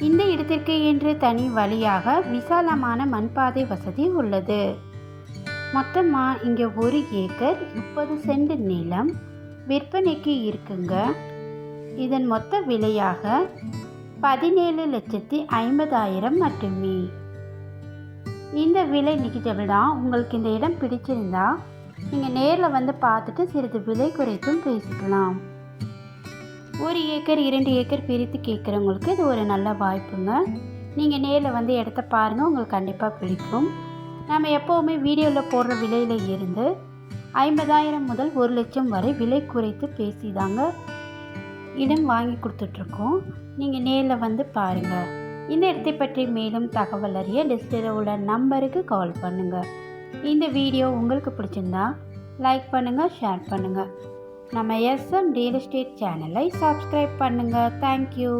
இந்த இடத்திற்கு என்று தனி வழியாக விசாலமான மண்பாதை வசதி உள்ளது. மொத்தமாக இங்கே ஒரு ஏக்கர் முப்பது சென்ட் நிலம் விற்பனைக்கு இருக்குங்க. இதன் மொத்த விலையாக பதினேழு லட்சத்தி ஐம்பதாயிரம் மட்டுமே. இந்த விலை நிகழ்ச்சிகள் தான் உங்களுக்கு இந்த இடம் பிடிச்சிருந்தா நீங்கள் நேரில் வந்து பார்த்துட்டு சிறிது விலை குறைத்தும் பேசிக்கலாம். ஒரு ஏக்கர் இரண்டு ஏக்கர் பிரித்து கேட்குறவங்களுக்கு இது ஒரு நல்ல வாய்ப்புங்க. நீங்கள் நேரில் வந்து இடத்த பாருங்கள் உங்களுக்கு கண்டிப்பாக பிடிக்கும். நம்ம எப்போவுமே வீடியோவில் போடுற விலையில் இருந்து ஐம்பதாயிரம் முதல் ஒரு லட்சம் வரை விலை குறைத்து பேசி தாங்க இடம் வாங்கி கொடுத்துட்ருக்கோம். நீங்கள் நேரில் வந்து பாருங்கள் இந்த இடத்தை பற்றி மேலும் தகவல் அறிய டிஸ்பிளேல உள்ள நம்பருக்கு கால் பண்ணுங்கள் இந்த வீடியோ உங்களுக்கு பிடிச்சிருந்தா லைக் பண்ணுங்கள் ஷேர் பண்ணுங்கள் நம்ம எஸ்எம் ரியல் எஸ்டேட் சேனலை சப்ஸ்கிரைப் பண்ணுங்கள் தேங்க்யூ